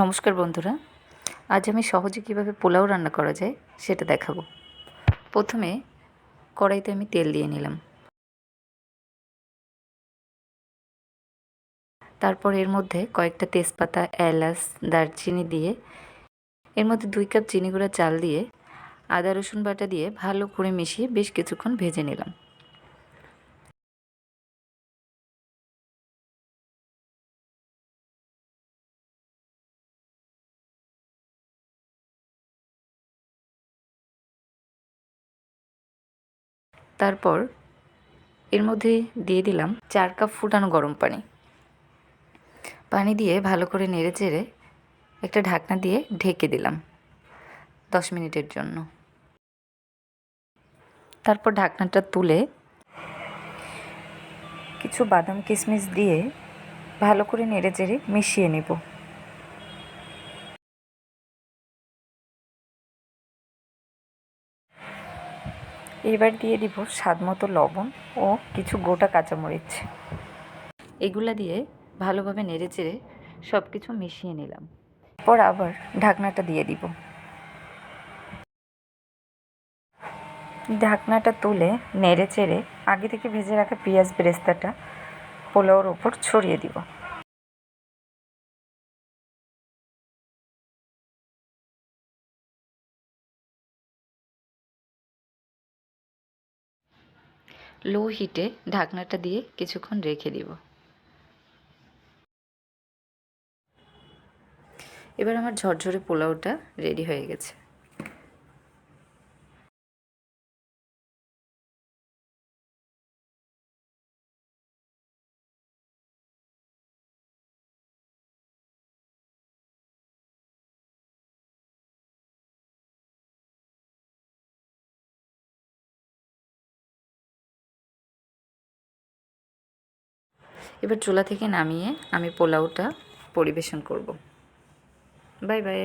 নমস্কার বন্ধুরা। আজ আমি সহজে কীভাবে পোলাও রান্না করা যায় সেটা দেখাবো। প্রথমে কড়াইতে আমি তেল দিয়ে নিলাম। তারপর এর মধ্যে কয়েকটা তেজপাতা, এলাচ, দারচিনি দিয়ে, এর মধ্যে দুই কাপ চিনি গুঁড়া চাল দিয়ে, আদা রসুন বাটা দিয়ে ভালো করে মিশিয়ে বেশ কিছুক্ষণ ভেজে নিলাম। তারপর এর মধ্যে দিয়ে দিলাম চার কাপ ফুটানো গরম পানি। পানি দিয়ে ভালো করে নেড়ে চেড়ে একটা ঢাকনা দিয়ে ঢেকে দিলাম দশ মিনিটের জন্য। তারপর ঢাকনাটা তুলে কিছু বাদাম কিশমিশ দিয়ে ভালো করে নেড়ে চেড়ে মিশিয়ে নেব। এবার দিয়ে দিব স্বাদ মতো লবণ ও কিছু গোটা কাঁচামরিচ। এগুলা দিয়ে ভালোভাবে নেড়ে চেড়ে সব কিছু মিশিয়ে নিলাম। পর আবার ঢাকনাটা দিয়ে দিব। ঢাকনাটা তুলে নেড়ে চেড়ে আগে থেকে ভেজে রাখা পেঁয়াজ বেরেস্তাটা পোলাওর ওপর ছড়িয়ে দিব। লো হিটে ঢাকনাটা দিয়ে কিছুক্ষণ রেখে দিব। এবার আমার ঝরঝরে পোলাওটা রেডি হয়ে গেছে। এবার চুলা থেকে নামিয়ে আমি পোলাওটা পরিবেশন করব। Bye bye.